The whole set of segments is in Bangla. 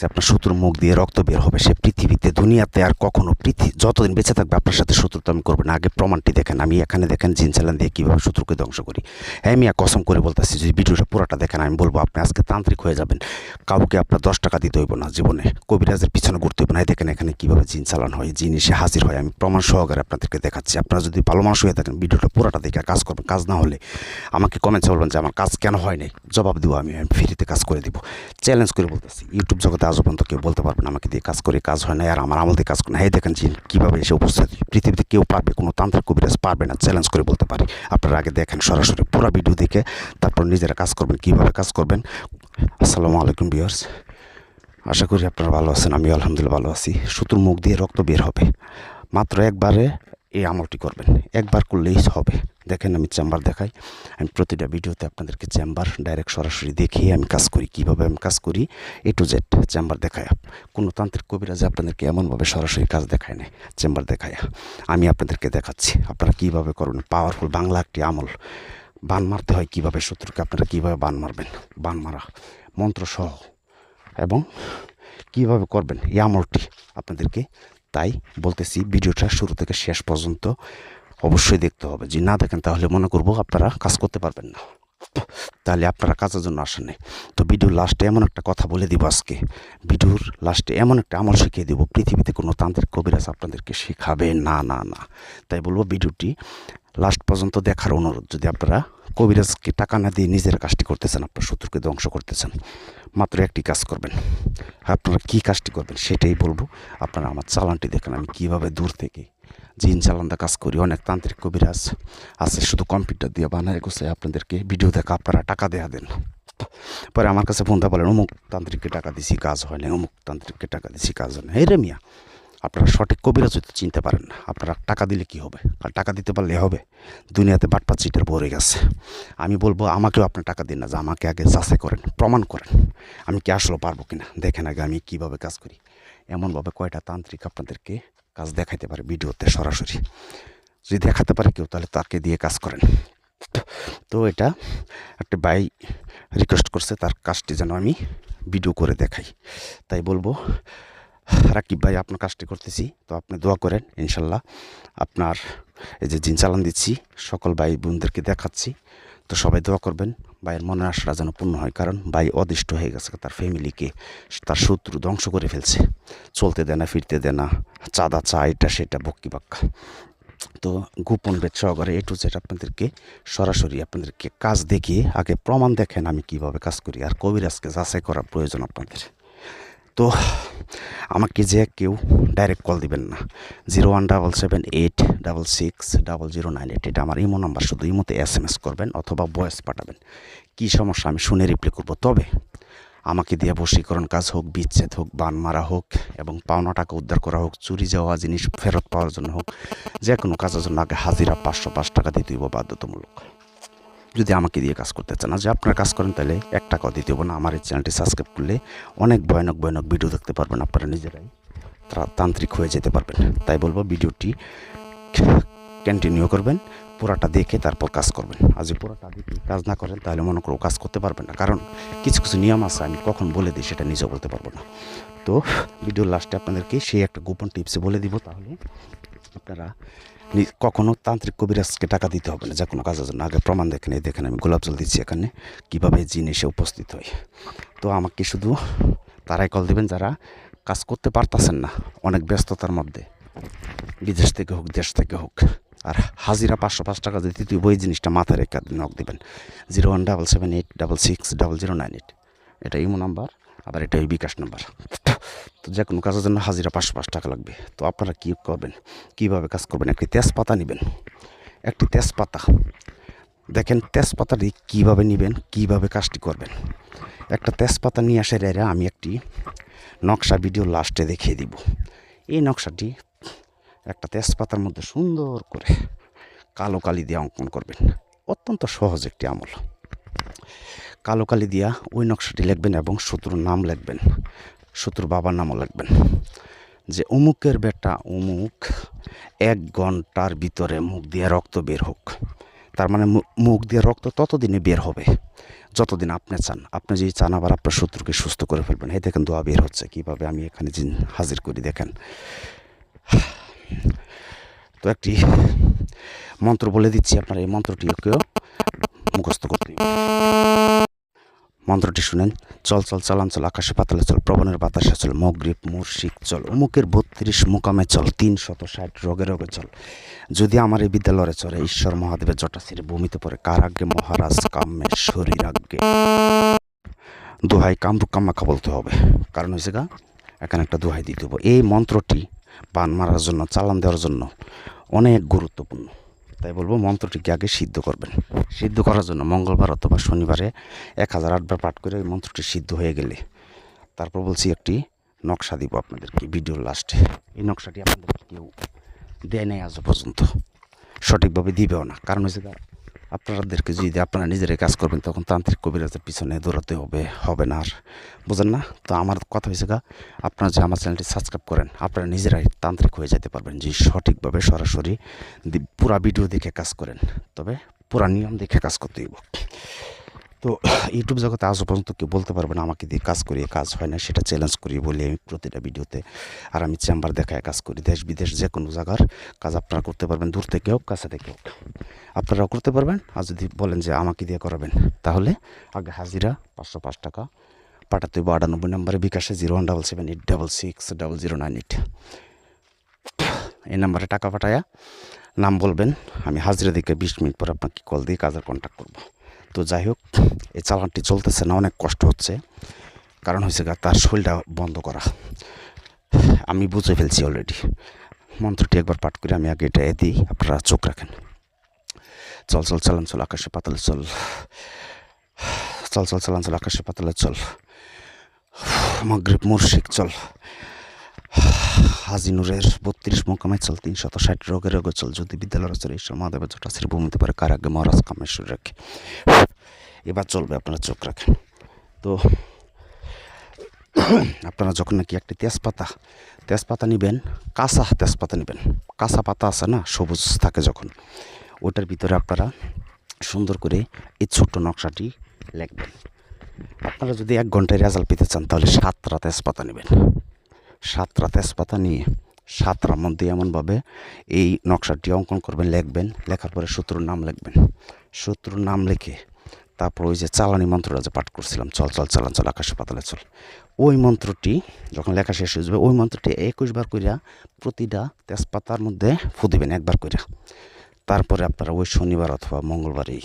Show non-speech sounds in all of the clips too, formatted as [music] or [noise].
যে আপনার শত্রুর মুখ দিয়ে রক্ত বের হবে সে পৃথিবীতে, দুনিয়াতে আর কখনো পৃথিবী যতদিন বেঁচে থাকবে আপনার সাথে শত্রুতা আমি করব না। আগে প্রমাণটি দেখেন, আমি এখানে দেখেন জিন চালান দিয়ে কীভাবে শত্রুকে ধ্বংস করি। হ্যাঁ আমি কসম করে বলতেছি, যদি ভিডিওটা পুরোটা দেখেন, আমি বলব আপনি আজকে তান্ত্রিক হয়ে যাবেন। কাউকে আপনার দশ টাকা দিতে হইব না জীবনে। কবিরাজের পিছনে ঘুরতে হইব না। দেখেন এখানে কীভাবে জিন চালান হয়, জিন এসে হাজির হয়। আমি প্রমাণ সহকারে আপনাদেরকে দেখাচ্ছি। আপনারা যদি ভালো মানুষ হয়ে থাকেন, ভিডিওটা পুরোটা দেখে কাজ করবেন, কাজ না হলে আমাকে কমেন্টসে বলবেন যে আমার কাজ কেন হয় নাই? জবাব দেবো আমি ফ্রিতে কাজ করে দিব। চ্যালেঞ্জ করে বলতেছি, ইউটিউব জগতে আজও পর্যন্ত কেউ বলতে পারবে না, আমাকে দিয়ে কাজ করে কাজ হয় না, আর আমার আমল দিয়ে কাজ করে না। দেখেন জিন কীভাবে এসে উপস্থিত পৃথিবীতে কেউ পারবে, কোনো তান্ত্রিক কবিরাজ পারবে না চ্যালেঞ্জ করে বলতে পারি। আপনারা আগে দেখেন সরাসরি পুরো ভিডিও দেখে, তারপর নিজেরা কাজ করবেন, কীভাবে কাজ করবেন। আসসালামু আলাইকুম বিয়ার্স আশা করি আপনারা ভালো আছেন আমি আলহামদুলিল্লাহ ভালো আছি। শত্রুর মুখ দিয়ে রক্ত বের হবে। মাত্র একবারে এই আমলটি করবেন। একবার করলেই হবে। দেখেন আমি চেম্বার দেখাই। আমি প্রতিটা ভিডিওতে আপনাদেরকে চেম্বার ডাইরেক্ট সরাসরি দেখিয়ে আমি কাজ করি। কীভাবে আমি কাজ করি? এ টু জেড চেম্বার দেখায়। কোনো তান্ত্রিক কবিরাজে আপনাদেরকে এমনভাবে সরাসরি কাজ দেখায় না চেম্বার দেখায়। আমি আপনাদেরকে দেখাচ্ছি। আপনারা কীভাবে করবেন? পাওয়ারফুল বাংলা একটি আমল। বান মারতে হয় কীভাবে? শত্রুকে আপনারা কীভাবে বান মারবেন? বান মারা। মন্ত্র সহ। এবং কীভাবে করবেন? এই আমলটি আপনাদেরকে তাই বলতেছি, ভিডিওটা শুরু থেকে শেষ পর্যন্ত অবশ্যই দেখতে হবে। যদি না দেখেন, তাহলে মনে করব আপনারা কাজ করতে পারবেন না। তাহলে আপনারা কাজের জন্য আসেন তো ভিডিওর লাস্টে এমন একটা কথা বলে দিব আজকে। ভিডিওর লাস্টে এমন একটা আমল শিখিয়ে দেবো, পৃথিবীতে কোনো তান্ত্রিক কবিরাজ আপনাদেরকে শেখাবে না না না। তাই বলব, ভিডিওটি লাস্ট পর্যন্ত দেখার অনুরোধ যদি আপনারা কবিরাজকে টাকা না দিয়ে নিজের কাজটি করতেছেন, আপনার শত্রুকে ধ্বংস করতেছেন, মাত্র একটি কাজ করবেন। আপনারা কী কাজটি করবেন সেটাই বলব। আপনারা আমার চালানটি দেখেন, আমি কীভাবে দূর থেকে জিন চালানটা কাজ করি। অনেক তান্ত্রিক কবিরাজ আছে, শুধু কম্পিউটার দিয়ে বানায় গোছায় আপনাদেরকে ভিডিও দেখা, আপনারা টাকা দেয়া দেন। পরে আমার কাছে ফোনটা বলেন, অমুক তান্ত্রিককে টাকা দিছি, কাজ হয় না অমুক তান্ত্রিককে টাকা দিছি, কাজ হয় না রে মিয়া আপনারা সঠিক কবিরাজ হয়তো চিনতে পারেন না। আপনারা টাকা দিলে কি হবে? আর টাকা দিতে পারলে হবে। দুনিয়াতে বাটপা চিটের ভরে গেছে। আমি বলব, আমাকেও আপনার টাকা দিন না, যে আমাকে আগে যাচাই করেন, প্রমাণ করেন। আমি কি আসলে পারব কিনা? দেখেন আগে আমি কীভাবে কাজ করি। এমনভাবে কয়টা তান্ত্রিক আপনাদেরকে কাজ দেখাইতে পারে ভিডিওতে সরাসরি। যদি দেখাতে পারে কেউ, তাহলে তাকে দিয়ে কাজ করেন। তো এটা একটা ভাই রিকোয়েস্ট করছে, তার কাজটি যেন আমি ভিডিও করে দেখাই। তাই বলব রাকিব ভাই, আপনার কাজটি করতেছি, তো আপনি দোয়া করেন, ইনশাল্লাহ। আপনার এই যে জিন চালান দিচ্ছি, সকল ভাই বোনদেরকে দেখাচ্ছি, তো সবাই দোয়া করবেন, ভাইয়ের মনের আশাটা যেন পূর্ণ হয়, কারণ ভাই অদিষ্ট হয়ে গেছে, তার ফ্যামিলিকে, তার শত্রু ধ্বংস করে ফেলছে। চলতে দেয় না, ফিরতে দেয় না, চাঁদা চা এটা সেটা, বক্কি বাক্কা। তো গোপন বেদ সহকারে এ টু জেড আপনাদেরকে সরাসরি আপনাদেরকে কাজ দেখিয়ে, আগে প্রমাণ দেখেন আমি কীভাবে কাজ করি, আর কবিরাজকে যাচাই করার প্রয়োজন আপনাদের। তো আমাকে যে কেউ ডাইরেক্ট কল দিবেন না। Zero one double seven eight double six double zero nine eight এটা আমার ইমো নাম্বার, শুধু ইমোতে এস এম এস করবেন অথবা ভয়েস পাঠাবেন। কী সমস্যা? আমি শুনে রিপ্লাই করব। তবে আমাকে দিয়ে বশীকরণ কাজ হোক, বিচ্ছেদ হোক, বান মারা হোক এবং পাওনা টাকা উদ্ধার করা হোক, চুরি যাওয়া জিনিস ফেরত পাওয়ার জন্য হোক, যে কোনো কাজের জন্য আগে হাজিরা পাঁচশো পাঁচ টাকা দিতে বাধ্যতামূলক। যদি আমাকে দিয়ে কাজ করতে চান যে আপনারা কাজ করেন, তাহলে এক টাকাও দিতে হব না। আমার এই চ্যানেলটি সাবস্ক্রাইব করলে অনেক ভয়ানক ভয়ানক ভিডিও দেখতে পারবেন আপনারা নিজেরাই। তারা তান্ত্রিক হয়ে যেতে পারবেন। তাই বলব, ভিডিওটি কন্টিনিউ করবেন, পুরাটা দেখে তারপর কাজ করবেন। আর যদি পুরাটা দেখে কাজ না করেন, তাহলে মনে করো কাজ করতে পারবেন না। কারণ কিছু কিছু নিয়ম আছে, আমি কখন বলে দিই সেটা নিজেও বলতে পারব না। তো ভিডিওর লাস্টে আপনাদেরকে সেই একটা গোপন টিপসে বলে দিব, তাহলে আপনারা নি- কখনো তান্ত্রিক কবিরাজকে টাকা দিতে হবে না যে কোনো কাজের জন্য। আগে প্রমাণ দেখেন এই দেখেন আমি গোলাপ জল দিচ্ছি এখানে, কীভাবে জিনিসে উপস্থিত হয়। তো আমাকে শুধু তারাই কল দিবেন যারা কাজ করতে পারতাছেন না, অনেক ব্যস্ততার মধ্যে। বিদেশ থেকে হোক, দেশ থেকে হোক। আর হাজিরা পাঁচশো পাঁচ টাকা যদি তুই ওই জিনিসটা মাথায় রেখে নক দিবেন। Zero one double seven eight double six double zero nine eight. এটা ইমো নাম্বার। আবার এটা ওই বিকাশ নাম্বার। তো যে কোনো কাজের জন্য হাজিরা পাঁচশো পাঁচ টাকা লাগবে। তো আপনারা কী করবেন? কীভাবে কাজ করবেন? একটি তেজপাতা নেবেন। একটি তেজপাতা। দেখেন তেজপাতাটি কীভাবে নেবেন? কীভাবে কাজটি করবেন? একটা তেজপাতা নিয়ে আসে রেরা, আমি একটি নকশা ভিডিও লাস্টে দেখিয়ে দিব। এই নকশাটি একটা তেজপাতার মধ্যে সুন্দর করে কালো কালি দিয়ে অঙ্কন করবেন। অত্যন্ত সহজ একটি আমল। কালো কালি দিয়া ওই নকশাটি লিখবেন এবং শত্রুর নাম লিখবেন। শত্রুর বাবার নামও লিখবেন। যে অমুকের বেটা অমুক এক ঘণ্টার ভিতরে মুখ দিয়ে রক্ত বের হোক। তার মানে মুখ দিয়ে রক্ত ততদিনে বের হবে। যতদিন আপনি চান। আপনি যদি চান আবার আপনার শত্রুকে সুস্থ করে ফেলবেন। এই দেখেন দোয়া বের হচ্ছে। কীভাবে আমি এখানে জিন হাজির করি দেখেন। তো একটি মন্ত্র বলে দিচ্ছি আপনার। এই মন্ত্রটিকেও মুখস্থ করতে। মন্ত্রটি শুনেন, চল চল চলাঞ্চল আকাশে পাতালে চল, প্রবণের বাতাসে চল, মগ্রীব মুর্শিক চল, অমুকের বত্রিশ মুকামে চল, তিন শত ষাট রোগে রোগে চল। যদি আমার এই বিদ্যালয়ে চলে ঈশ্বর মহাদেবের জটা ছিঁড়ে ভূমিতে পড়ে কার আজ্ঞে মহারাজ কাম্যের শরীর আজ্ঞে। দোহাই কামরুক কামাখা বলতে হবে। কারণ হয়েছে গা, এখানে একটা দোহাই দিতে হবে এই মন্ত্রটি বান মারার জন্য, চালান দেওয়ার জন্য অনেক গুরুত্বপূর্ণ। তাই বলব মন্ত্রটিকে আগে সিদ্ধ করবেন। সিদ্ধ করার জন্য মঙ্গলবার অথবা শনিবারে এক হাজার আটবার পাঠ করে ওই মন্ত্রটি সিদ্ধ হয়ে গেলে তারপর বলছি একটি নকশা দিব আপনাদেরকে ভিডিওর লাস্টে। এই নকশাটি আপনাদের কেউ দেয় নাই আজও পর্যন্ত। সঠিকভাবে দিবেও না। কারণ হচ্ছে আপনাদেরকে যদি আপনারা নিজেরাই কাজ করবেন, তখন তান্ত্রিক কবিরাজের পিছনে দৌড়াতে হবে হবে না আর। বুঝেন না? তো আমার কথা হয়েছে গা, আপনারা যে আমার চ্যানেলটি সাবস্ক্রাইব করেন, আপনারা নিজেরাই তান্ত্রিক হয়ে যেতে পারবেন, যে সঠিকভাবে সরাসরি পুরা ভিডিও দেখে কাজ করেন। তবে পুরা নিয়ম দেখে কাজ করতে হইব। তো [clears throat] ইউটিউব জগতে আজও পর্যন্ত কেউ বলতে পারবে না, আমাকে দিয়ে কাজ করিয়ে কাজ হয় না, সেটা চ্যালেঞ্জ করি বলি আমি প্রতিটা ভিডিওতে। আর আমি চেম্বার দেখায় কাজ করি, দেশ বিদেশ যে কোনো জায়গার কাজ আপনারা করতে পারবেন, দূর থেকে হোক কাছে থেকে হোক আপনারাও করতে পারবেন, আর যদি বলেন যে আমাকে দিয়ে করাবেন, তাহলে আগে হাজিরা পাঁচশো পাঁচ টাকা, পাঠাতে হইব আটানব্বই নম্বরে, বিকাশে zero one double seven eight double six double zero nine eight. এই নাম্বারে টাকা পাঠায়া নাম বলবেন, আমি হাজিরা দিকে বিশ মিনিট পর আপনাকে কল দিয়ে কাজের কন্ট্যাক্ট করব। তো যাই হোক, এই চালানটি চলতেছে না, অনেক কষ্ট হচ্ছে। কারণ হয়েছে গা, তার শরীরটা বন্ধ করা। আমি বুঝে ফেলছি অলরেডি মন্ত্রটি একবার পাঠ করে আমি আগে এটা দিই, আপনারা চোখ রাখেন। চল চল, চালান, চল, আকাশে পাতালে চল। চল চল, চালান, চল, আকাশে পাতালে চল। মাগরিব মুর্শিক চল। হাজি নূরের বত্রিশ মোকামে চল তিন শত ষাট রোগের রোগে চল, যদি বিদ্যালয়ের চলে ঈশ্বর মহাদেবের জটা শ্রী ভূমিতে পারে কার আগে মহারাজ কামেশ্বর রাখে। এবার চলবে আপনারা চোখ রাখেন। তো আপনারা যখন নাকি একটি তেজপাতা তেজপাতা নেবেন, কাঁচা তেজপাতা নেবেন, কাঁচা পাতা আছে না, সবুজ থাকে যখন, ওটার ভিতরে আপনারা সুন্দর করে এই ছোট্ট নকশাটি লিখবেন। আপনারা যদি এক ঘন্টায় রেজাল্ট পেতে চান, তাহলে সাতটা তেজপাতা নেবেন। সাতটা তেজপাতা নিয়ে সাতটার মধ্যে এমনভাবে এই নকশাটি অঙ্কন করবেন, লিখবেন। লেখার পরে শত্রুর নাম লিখবেন। শত্রুর নাম লিখে তারপর ওই যে চালানি মন্ত্রটা যে পাঠ করছিলাম, চল চল, চালান, চল, আকাশে পাতালে চল। ওই মন্ত্রটি যখন লেখা শেষ হয়ে যাবে, ওই মন্ত্রটি একুশ বার কইরা প্রতিটা তেজপাতার মধ্যে ফু দিবেন একবার কইরা। তারপরে আপনারা ওই শনিবার অথবা মঙ্গলবারেই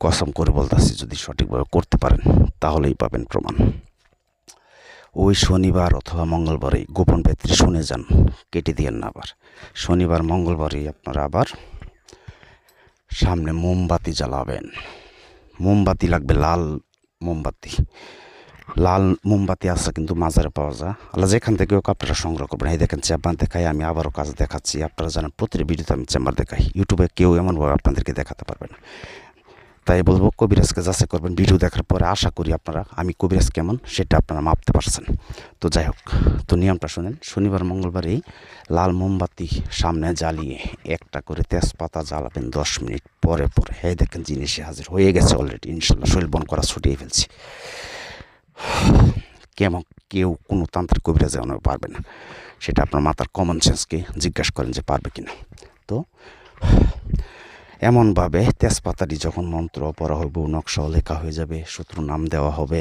কসম করে বলতেছি, যদি সঠিকভাবে করতে পারেন, তাহলেই পাবেন প্রমাণ। ওই শনিবার অথবা মঙ্গলবারই গোপন বেত্রী শুনে যান। কেটে দিয়েন না আবার। শনিবার, মঙ্গলবারই আপনারা আবার সামনে মোমবাতি জ্বালাবেন। মোমবাতি লাগবে, লাল মোমবাতি। লাল মোমবাতি আছে কিন্তু মাজারে পাওয়া যায়। আল্লাহ যেখান থেকে হোক আপনারা সংগ্রহ করবেন। এই দেখেন চেম্বার দেখাই, আমি আবারও কাজ দেখাচ্ছি। আপনারা জানেন প্রতিটি ভিডিওতে আমি চেম্বার দেখাই। ইউটিউবে কেউ এমনভাবে আপনাদেরকে দেখাতে পারবে না। তাই বলব কবিরাজকে যাচাই করবেন, ভিডিও দেখার পরে আশা করি আপনারা, আমি কবিরাজ কেমন সেটা আপনারা মাপতে পারছেন। তো যাই হোক, তো নিয়মটা শুনেন, শনিবার মঙ্গলবারেই লাল মোমবাতি সামনে জ্বালিয়ে একটা করে তেজপাতা জ্বালাবেন দশ মিনিট পরে পরে। এই দেখেন জিনিসে হাজির, হয়ে গেছে অলরেডি ইনশাল্লাহ শরীর বন করা ছুটিয়ে ফেলছি। কেমন কেউ কোনো তান্ত্রিক কবিরাজ যেমন পারবে না, সেটা আপনার মাথার কমন সেন্সকে জিজ্ঞাসা করেন যে পারবে কিনা। তো এমনভাবে তেজপাতাটি যখন মন্ত্র পড়া হইব, নকশাও লেখা হয়ে যাবে শত্রু নাম দেওয়া হবে,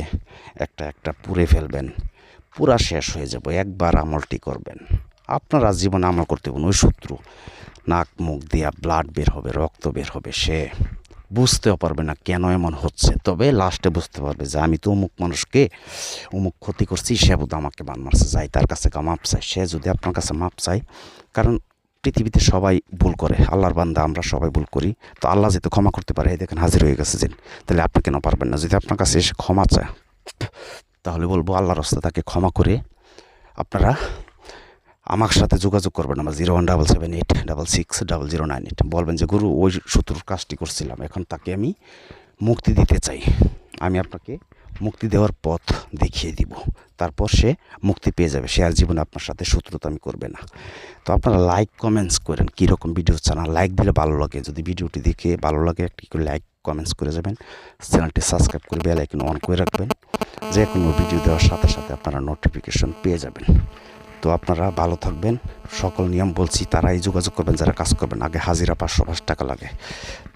একটা একটা পুড়ে ফেলবেন, পুরা শেষ হয়ে যাব, একবার আমলটি করবেন। আপনারা জীবনে আমল করতে পারবেন ওই শত্রু। নাক, মুখ দিয়া ব্লাড বের হবে, রক্ত বের হবে, সে বুঝতেও পারবে না কেন এমন হচ্ছে। তবে লাস্টে বুঝতে পারবে যে, আমি তো অমুক মানুষকে অমুক ক্ষতি করছি, সে বোধ আমাকে বান মারছে, যাই, তার কাছে মাপ চাই। সে যদি আপনার কাছে মাপ চাই কারণ পৃথিবীতে সবাই ভুল করে, আল্লাহর বান্দা আমরা সবাই ভুল করি। তো আল্লাহ যেহেতু ক্ষমা করতে পারে দেখেন হাজির হয়ে গেছে যে তাহলে আপনি কেন পারবেন না? যদি আপনার কাছে এসে ক্ষমা চায়, তাহলে বলব আল্লাহর রাস্তা তাকে ক্ষমা করে আপনারা আমার সাথে যোগাযোগ করবেন আমার zero one double seven eight double six double zero nine eight. বলবেন যে, গুরু, ওই শত্রুর কাজটি করছিলাম, এখন তাকে আমি মুক্তি দিতে চাই। আমি আপনাকে মুক্তি দেওয়ার পথ দেখিয়ে দিব। তারপর সে মুক্তি পেয়ে যাবে। সে আর জীবনে আপনার সাথে শত্রুতা আমি করবে না। তো আপনারা লাইক কমেন্টস করেন কীরকম ভিডিও চান। লাইক দিলে ভালো লাগে। যদি ভিডিওটি দেখে ভালো লাগে, একটি করে লাইক কমেন্টস করে যাবেন। চ্যানেলটি সাবস্ক্রাইব করে বেল আইকন অন করে রাখবেন। যে কোনো ভিডিও দেওয়ার সাথে সাথে আপনারা নোটিফিকেশন পেয়ে যাবেন। তো আপনারা ভালো থাকবেন। সকল নিয়ম বলছি, তারাই যোগাযোগ করবেন, যারা কাজ করবেন। আগে হাজিরা পাঁচশো পাঁচ টাকা লাগে।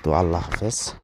তো আল্লাহ হাফেজ।